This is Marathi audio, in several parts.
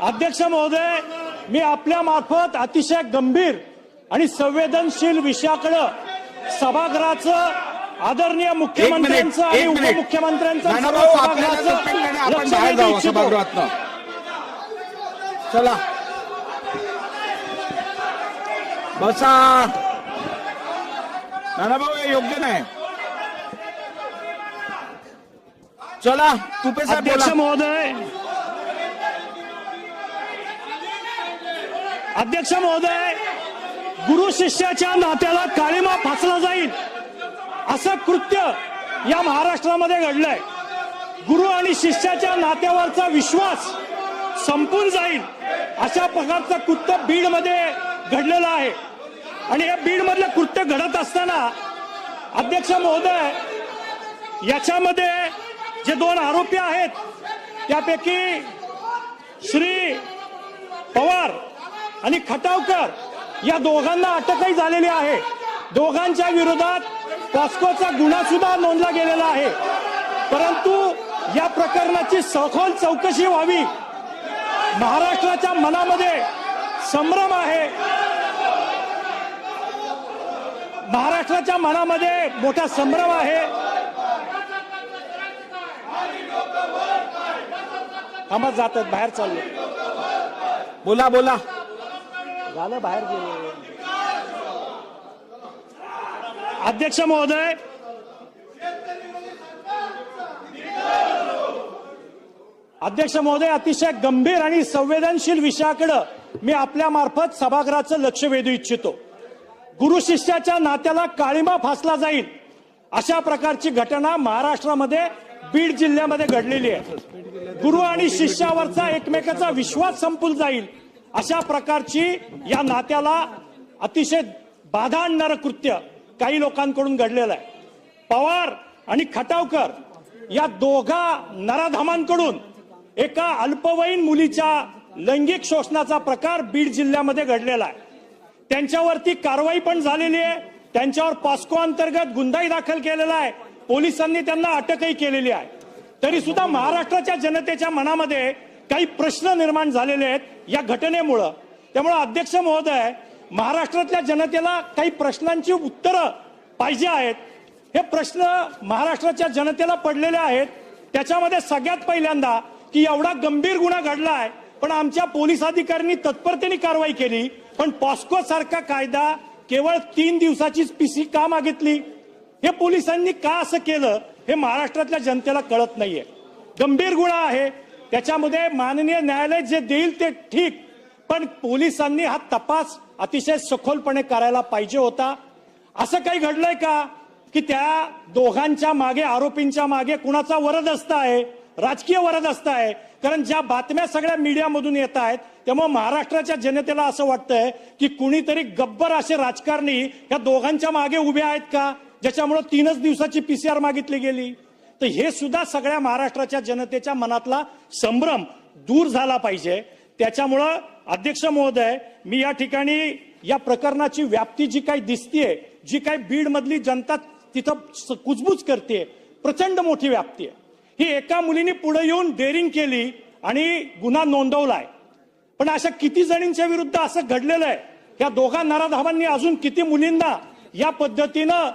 अध्यक्ष महोदय मी आपल्या मार्फत अतिशय गंभीर आणि संवेदनशील विषयाकडे सभागृहाचं आदरणीय मुख्यमंत्र्यांचं आणि. उपमुख्यमंत्र्यांचं लक्ष वेधू इच्छितो चला. बसा. नानाभाऊ हे योग्य नाही. चला. तुपे साहेब अध्यक्ष महोदय अध्यक्ष महोदय गुरु शिष्याच्या नात्याला काळीमा फासला जाईल. असं कृत्य या महाराष्ट्रामध्ये घडलंय. गुरु आणि शिष्याच्या नात्यावरचा विश्वास संपून जाईल अशा प्रकारचं कृत्य बीडमध्ये घडलेलं आहे. आणि या बीडमधलं कृत्य घडत असताना अध्यक्ष महोदय याच्यामध्ये जे दोन आरोपी आहेत त्यापैकी श्री पवार आणि खटावकर या दोघांना अटकही झालेली आहे. दोघांच्या विरोधात पॉस्कोचा गुन्हा सुद्धा नोंदला गेलेला आहे. परंतु या प्रकरणाची सखोल चौकशी व्हावी. महाराष्ट्राच्या मनामध्ये संभ्रम आहे. महाराष्ट्राच्या मनामध्ये मोठा संभ्रम आहे. थांबा जातात बाहेर चाललो. बोला बोला. झालं बाहेर गेले. अध्यक्ष महोदय. अध्यक्ष महोदय अतिशय गंभीर आणि संवेदनशील विषयाकडं मी आपल्या मार्फत सभागृहाचं लक्ष वेधू इच्छितो. गुरु शिष्याच्या नात्याला काळीमा फासला जाईल अशा प्रकारची घटना महाराष्ट्रामध्ये बीड जिल्ह्यामध्ये घडलेली आहे. गुरु आणि शिष्यावरचा एकमेकाचा विश्वास संपून जाईल. अशा प्रकारची या नात्याला अतिशय बाधा आणणारं कृत्य काही लोकांकडून घडलेलं आहे. पवार आणि खटावकर या दोघा नराधामांकडून एका अल्पवयीन मुलीच्या लैंगिक शोषणाचा प्रकार बीड जिल्ह्यामध्ये घडलेला आहे. त्यांच्यावरती कारवाई पण झालेली आहे. त्यांच्यावर पॉस्को अंतर्गत गुन्हाही दाखल केलेला आहे. पोलिसांनी त्यांना अटकही केलेली आहे. तरी सुद्धा महाराष्ट्राच्या जनतेच्या मनामध्ये काही प्रश्न निर्माण झालेले आहेत. या घटनेमुळं. त्यामुळं अध्यक्ष महोदय महाराष्ट्रातल्या जनतेला काही प्रश्नांची उत्तरं पाहिजे आहेत. हे प्रश्न महाराष्ट्राच्या जनतेला पडलेले आहेत. त्याच्यामध्ये सगळ्यात पहिल्यांदा की एवढा गंभीर गुन्हा घडलाय पण आमच्या पोलीस अधिकाऱ्यांनी तत्परतेने कारवाई केली. पण पॉस्को सारखा कायदा केवळ तीन दिवसाचीच पीसी का मागितली? हे पोलिसांनी का असं केलं हे महाराष्ट्रातल्या जनतेला कळत नाहीये. गंभीर गुन्हा आहे त्याच्यामध्ये माननीय न्यायालय जे देईल ते ठीक पण पोलिसांनी हा तपास अतिशय सखोलपणे करायला पाहिजे होता. असं काही घडलंय का? की त्या दोघांच्या मागे आरोपींच्या मागे कुणाचा वरद असता आहे? राजकीय वरद असता आहे? कारण ज्या बातम्या सगळ्या मीडियामधून येत आहेत त्यामुळे महाराष्ट्राच्या जनतेला असं वाटतंय की कुणीतरी गब्बर असे राजकारणी या दोघांच्या मागे उभे आहेत का? ज्याच्यामुळे तीनच दिवसाची पीसीआर मागितली गेली. तर हे सुद्धा सगळ्या महाराष्ट्राच्या जनतेच्या मनातला संभ्रम दूर झाला पाहिजे. त्याच्यामुळं अध्यक्ष महोदय मी या ठिकाणी या प्रकरणाची व्याप्ती जी काही दिसतीये जी काही बीड मधली जनता तिथं कुजबूज करते प्रचंड मोठी व्याप्ती आहे. ही एका मुलीने पुढे येऊन डेअरिंग केली आणि गुन्हा नोंदवलाय. पण अशा किती जणींच्या विरुद्ध असं घडलेलं आहे? या दोघा नराधावांनी अजून किती मुलींना या पद्धतीनं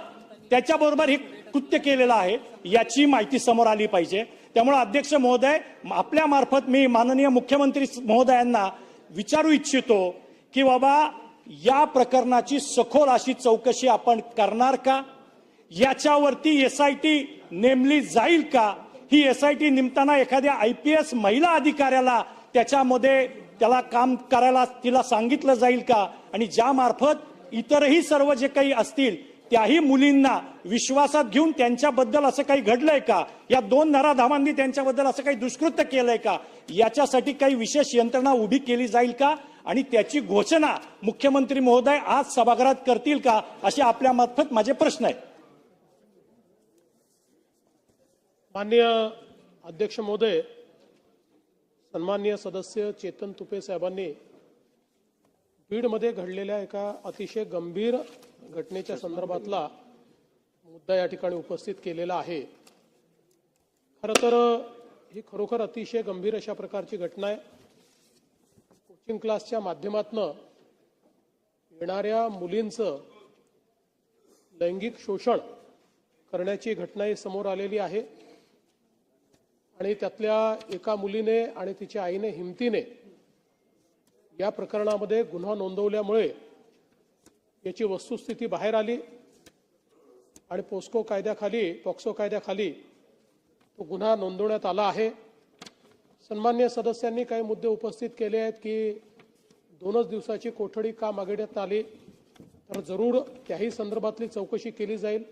त्याच्याबरोबर ही कृत्य केलेलं आहे याची माहिती समोर आली पाहिजे. त्यामुळे अध्यक्ष महोदय आपल्या मार्फत मी माननीय मुख्यमंत्री महोदयांना विचारू इच्छितो की बाबा या प्रकरणाची सखोल अशी चौकशी आपण करणार का? याच्यावरती एस आय टी नेमली जाईल का? ही एस आय टी नेमताना एखाद्या आय पी एस महिला अधिकाऱ्याला त्याच्यामध्ये त्याला काम करायला तिला सांगितलं जाईल का? आणि ज्यामार्फत इतरही सर्व जे काही असतील त्याही मुलींना विश्वासात घेऊन त्यांच्याबद्दल असं काही घडलंय का? या दोन नराधामांनी त्यांच्याबद्दल असं काही दुष्कृत्य केलंय का? याच्यासाठी काही विशेष यंत्रणा उभी केली जाईल का? आणि त्याची घोषणा मुख्यमंत्री महोदय आज सभागृहात करतील का? असे आपल्या मार्फत माझे प्रश्न आहेत. माननीय अध्यक्ष महोदय सन्माननीय सदस्य चेतन तुपे साहेबांनी बीडमध्ये घडलेल्या एका अतिशय गंभीर घटनेच्या संदर्भातला मुद्दा या ठिकाणी उपस्थित केलेला आहे. खरं तर ही खरोखर अतिशय गंभीर अशा प्रकारची घटना आहे. कोचिंग क्लासच्या माध्यमातनं येणाऱ्या मुलींचं लैंगिक शोषण करण्याची घटनाही समोर आलेली आहे. आणि त्यातल्या एका मुलीने आणि तिच्या आईने हिमतीने या प्रकरणामध्ये गुन्हा नोंदवल्यामुळे याची वस्तुस्थिती बाहेर आली आणि पोस्को कायद्याखाली पॉक्सो कायद्याखाली तो गुन्हा नोंदवण्यात आला आहे. सन्मान्य सदस्यांनी काही मुद्दे उपस्थित केले आहेत की दोनच दिवसाची कोठडी का मागण्यात आली तर जरूर त्याही संदर्भातली चौकशी केली जाईल.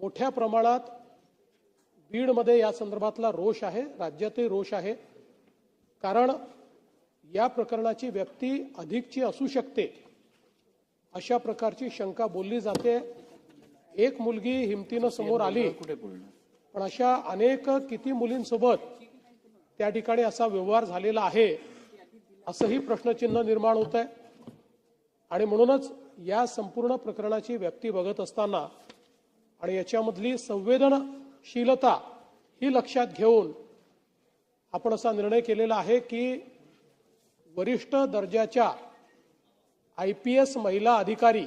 मोठ्या प्रमाणात बीडमध्ये या संदर्भातला रोष आहे राज्यातही रोष आहे. कारण या प्रकरणाची व्यक्ती अधिकची असू शकते. अशा प्रकारची शंका बोलली जाते. एक मुलगी हिमतीनं समोर आली. पण अशा अनेक किती मुलींसोबत त्या ठिकाणी असा व्यवहार झालेला आहे असंही प्रश्नचिन्ह निर्माण होत आहे आणि म्हणूनच या संपूर्ण प्रकरणाची व्यक्ती बघत असताना आणि याच्यामधली संवेदनशीलता ही लक्षात घेऊन आपण असा निर्णय केलेला आहे की वरिष्ठ दर्जाच्या आय पी एस महिला अधिकारी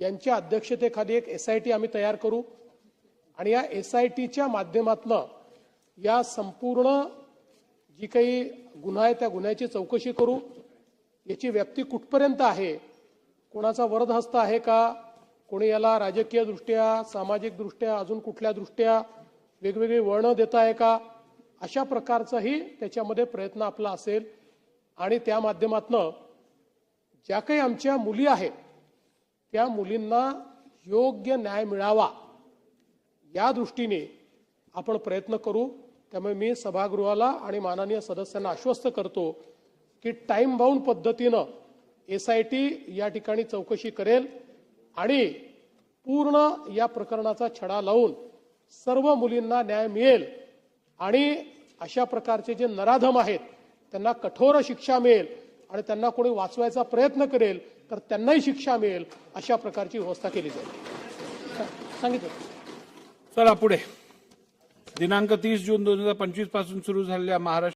यांच्या अध्यक्षतेखाली एक एस आय टी आम्ही तयार करू. आणि या एस आय टीच्या माध्यमातनं या संपूर्ण जी काही गुन्हा आहे त्या गुन्ह्याची चौकशी करू. याची व्याप्ती कुठपर्यंत आहे? कोणाचा वरदहस्त आहे का? कोणी याला राजकीय दृष्ट्या सामाजिक दृष्ट्या अजून कुठल्या दृष्ट्या वेगवेगळी वळणं देत आहे का? अशा प्रकारचाही त्याच्यामध्ये प्रयत्न आपला असेल. आणि त्या माध्यमातनं ज्या काही आमच्या मुली आहेत त्या मुलींना योग्य न्याय मिळावा या दृष्टीने आपण प्रयत्न करू. त्यामुळे मी सभागृहाला आणि माननीय सदस्यांना आश्वस्त करतो की टाईम बाउंड पद्धतीनं एस आय टी या ठिकाणी चौकशी करेल आणि पूर्ण या प्रकरणाचा छडा लावून सर्व मुलींना न्याय मिळेल आणि अशा प्रकारचे जे नराधम आहेत त्यांना कठोर शिक्षा मिळेल आणि त्यांना कोणी वाचवायचा प्रयत्न करेल तर त्यांनाही शिक्षा मिळेल अशा प्रकारची व्यवस्था केली जाईल. सांगितलं. चला पुढे. दिनांक तीस जून दोन हजार पंचवीसपासून सुरू झालेल्या महाराष्ट्र